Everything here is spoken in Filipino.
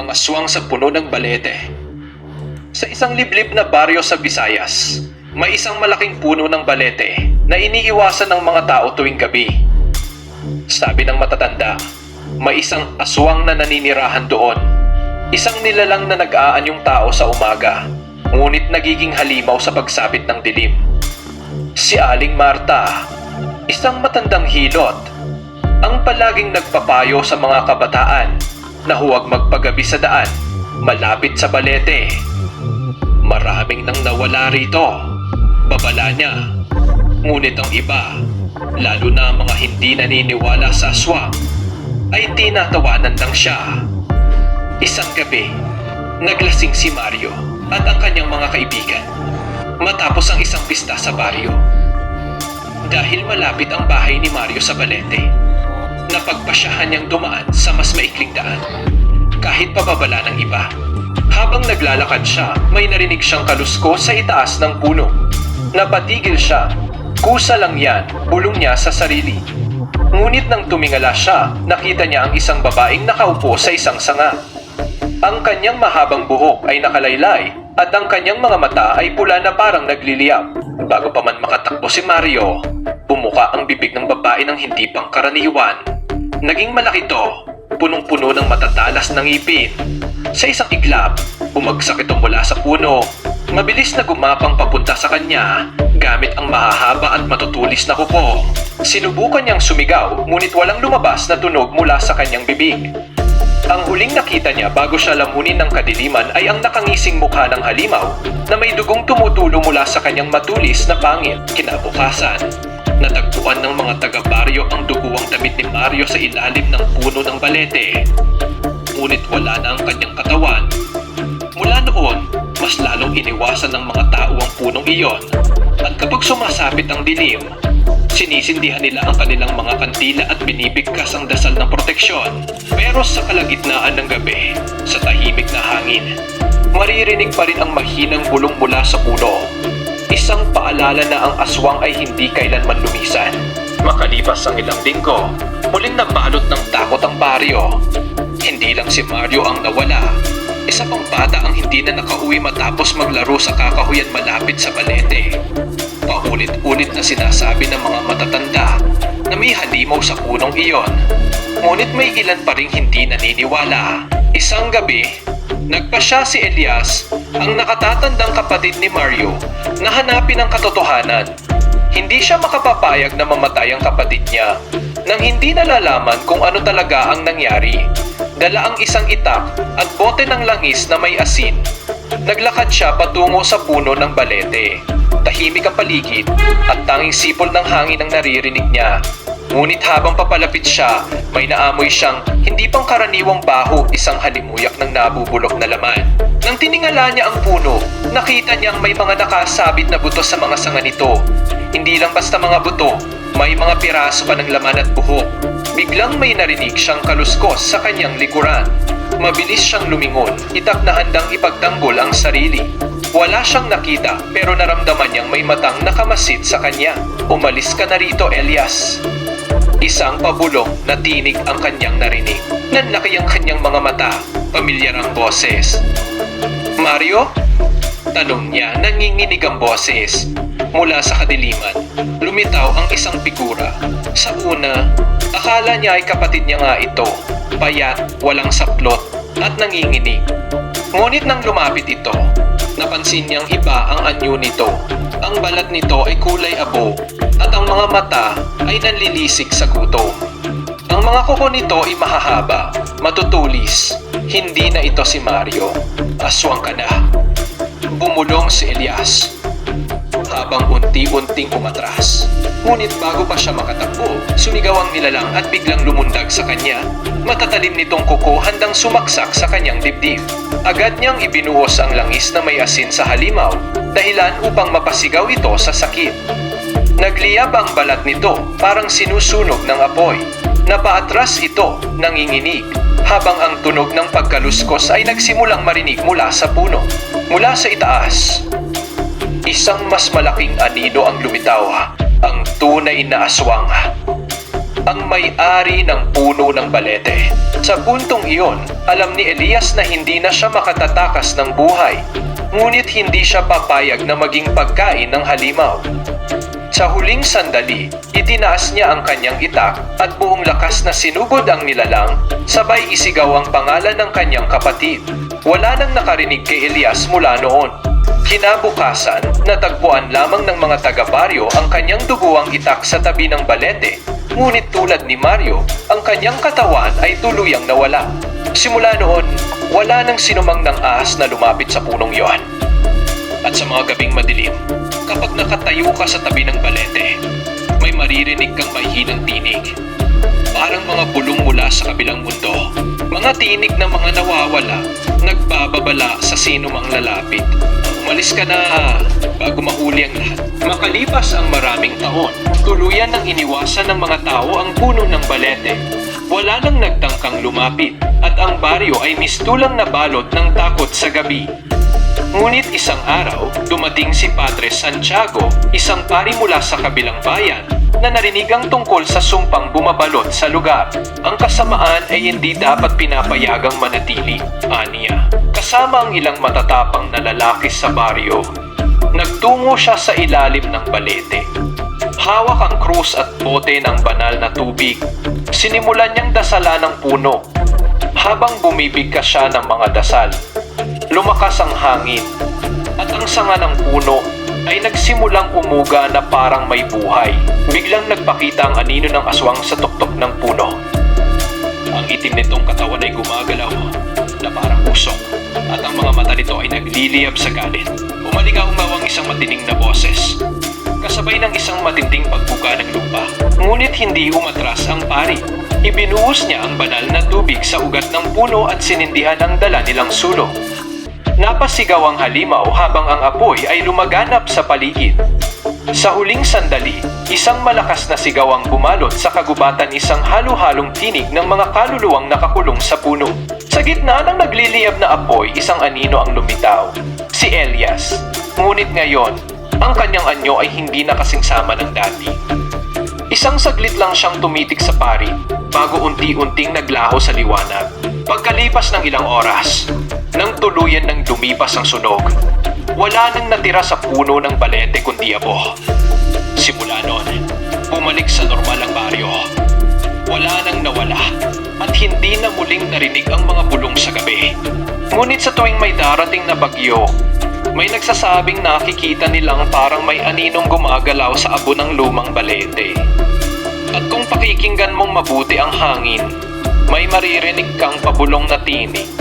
ang aswang sa puno ng balete. Sa isang liblib na baryo sa Visayas, may isang malaking puno ng balete na iniiwasan ng mga tao tuwing gabi. Sabi ng matatanda, may isang aswang na naninirahan doon. Isang nilalang na nag-aanyong tao sa umaga, ngunit nagiging halimaw sa pagsabit ng dilim. Si Aling Marta, isang matandang hilot, ang palaging nagpapayo sa mga kabataan na huwag magpagabi sa daan, malapit sa balete. Maraming nang nawala rito. Babala niya. Ngunit ang iba, lalo na mga hindi naniniwala sa aswang, ay tinatawanan lang siya. Isang gabi, naglasing si Mario at ang kanyang mga kaibigan matapos ang isang pista sa baryo. Dahil malapit ang bahay ni Mario sa Balete, napagpasyahan niyang dumaan sa mas maikling daan. Kahit pababala ng iba. Habang naglalakad siya, may narinig siyang kalusko sa itaas ng puno. Napatigil siya. Kusa lang yan, bulong niya sa sarili. Ngunit nang tumingala siya, nakita niya ang isang babaeng nakaupo sa isang sanga. Ang kanyang mahabang buhok ay nakalaylay at ang kanyang mga mata ay pula na parang nagliliyab. Bago pa man makatakbo si Mario, bumuka ang bibig ng babae ng hindi pang karaniwan. Naging malaki to, punong-puno ng matatalas ng ngipin. Sa isang iglap, bumagsak ito mula sa puno. Mabilis na gumapang papunta sa kanya gamit ang mahahaba at matutulis na kuko. Sinubukan niyang sumigaw ngunit walang lumabas na tunog mula sa kanyang bibig. Ang huling nakita niya bago siya lamunin ng kadiliman ay ang nakangising mukha ng halimaw na may dugong tumutulo mula sa kanyang matulis na pangit. Kinabukasan, natagpuan ng mga taga-baryo ang duguang damit ni Mario sa ilalim ng puno ng balete. Ngunit wala na ang kanyang katawan. Mula noon, mas lalong iniwasan ng mga tao ang punong iyon. At kapag sumasapit ang dilim, Sinisindihan nila ang kanilang mga kantila at binibigkas ang dasal ng proteksyon. Pero sa kalagitnaan ng gabi, sa tahimik na hangin, maririnig pa rin ang mahinang bulong mula sa puno. Isang paalala na ang aswang ay hindi kailanman lumisan. Makalipas ang ilang linggo, muling nabalot ng takot ang baryo. Hindi lang si Mario ang nawala. Isa pang bata ang hindi na nakauwi matapos maglaro sa kakahuyan malapit sa balete. Paulit-ulit na sinasabi ng mga matatanda na may halimaw sa punong iyon. Ngunit may ilan pa ring hindi naniniwala. Isang gabi, nagpasya si Elias, ang nakatatandang kapatid ni Mario, na hanapin ang katotohanan. Hindi siya makapapayag na mamatay ang kapatid niya nang hindi nalalaman kung ano talaga ang nangyari. Dala ang isang itak at bote ng langis na may asin. Naglakad siya patungo sa puno ng balete. Tahimik ang paligid at tanging sipol ng hangin ang naririnig niya. Ngunit habang papalapit siya, may naamoy siyang hindi pang karaniwang baho isang halimuyak ng nabubulok na laman. Nang tiningala niya ang puno, nakita niyang may mga nakasabit na buto sa mga sanga nito. Hindi lang basta mga buto, may mga piraso pa ng laman at buhok. Biglang may narinig siyang kaluskos sa kanyang likuran. Mabilis siyang lumingon, itak na handang ipagtanggol ang sarili. Wala siyang nakita pero naramdaman niyang may matang nakamasid sa kanya. Umalis ka na rito, Elias. Isang pabulong na tinig ang kanyang narinig. Nanlaki ang kanyang mga mata, pamilyar ang boses. Mario? Tanong niya, nanginginig ang boses. Mula sa kadiliman, lumitaw ang isang figura. Sa una, akala niya ay kapatid niya nga ito. Payat, walang saplot, at nanginginig. Ngunit nang lumapit ito, napansin niyang iba ang anyo nito. Ang balat nito ay kulay abo at ang mga mata ay nanlilisik sa gutom. Ang mga kuko nito ay mahahaba, matutulis. Hindi na ito si Mario. Aswang ka na. Bumulong si Elias habang unti-unting umatras. Ngunit bago pa siya makatakbo, sumigaw ang nilalang at biglang lumundag sa kanya. Matatalim nitong kuko handang sumaksak sa kanyang dibdib. Agad niyang ibinuhos ang langis na may asin sa halimaw, dahilan upang mapasigaw ito sa sakit. Nagliyab ang balat nito, parang sinusunog ng apoy. Napaatras ito, nanginginig, habang ang tunog ng pagkaluskos ay nagsimulang marinig mula sa puno. Mula sa itaas, Isang mas malaking anino ang lumitaw, ang tunay na aswang. Ang may-ari ng puno ng balete. Sa puntong iyon, alam ni Elias na hindi na siya makatatakas ng buhay, ngunit hindi siya papayag na maging pagkain ng halimaw. Sa huling sandali, itinaas niya ang kanyang itak at buong lakas na sinugod ang nilalang, sabay isigaw ang pangalan ng kanyang kapatid. Wala nang nakarinig kay Elias mula noon. Kinabukasan, natagpuan lamang ng mga taga-baryo ang kanyang duguang itak sa tabi ng balete. Ngunit tulad ni Mario, ang kanyang katawan ay tuluyang nawala. Simula noon, wala nang sinumang ng ahas na lumapit sa punong yon. At sa mga gabing madilim, kapag nakatayo ka sa tabi ng balete, may maririnig kang mahihinang tinig. Parang mga bulong mula sa kabilang mundo. Mga tinig ng mga nawawala, nagbababala sa sino mang lalapit. Umalis ka na bago mahuli ang lahat. Makalipas ang maraming taon, tuluyan nang iniwasan ng mga tao ang puno ng balete. Wala nang nagtangkang lumapit at ang baryo ay mistulang nabalot ng takot sa gabi. Ngunit isang araw, dumating si Padre Santiago, isang pari mula sa kabilang bayan, na narinig ang tungkol sa sumpang bumabalot sa lugar. Ang kasamaan ay hindi dapat pinapayagang manatili, aniya. Kasama ang ilang matatapang na lalaki sa baryo. Nagtungo siya sa ilalim ng balete. Hawak ang krus at bote ng banal na tubig. Sinimulan niyang dasalan ng puno. Habang bumibigkas siya ng mga dasal, lumakas ang hangin at ang sanga ng puno ay nagsimulang umuga na parang may buhay. Biglang nagpakita ang anino ng aswang sa tuktok ng puno. Ang itim nitong katawan ay gumagalaw na parang usok at ang mga mata nito ay nagliliyab sa galit. Umaligaw-ngaw ang isang matining na boses kasabay ng isang matinding pagbuka ng lupa. Ngunit hindi umatras ang pari. Ibinuhos niya ang banal na tubig sa ugat ng puno at sinindihan ang dala nilang sulong. Napasigaw ang halimaw habang ang apoy ay lumaganap sa paligid. Sa huling sandali, isang malakas na sigaw ang bumalot sa kagubatan isang halo-halong tinig ng mga kaluluwang nakakulong sa puno. Sa gitna ng nagliliyab na apoy, isang anino ang lumitaw. Si Elias. Ngunit ngayon, ang kanyang anyo ay hindi na kasing sama ng dati. Isang saglit lang siyang tumitik sa pari bago unti-unting naglaho sa liwanag. Pagkalipas ng ilang oras, tuluyan ng lumipas ang sunog, wala nang natira sa puno ng balete kundi abo. Simula noon, bumalik sa normal ang baryo. Wala nang nawala at hindi na muling narinig ang mga bulong sa gabi. Ngunit sa tuwing may darating na bagyo, may nagsasabing nakikita nilang parang may aninong gumagalaw sa abo ng lumang balete. At kung pakikinggan mong mabuti ang hangin, may maririnig kang pabulong na tinig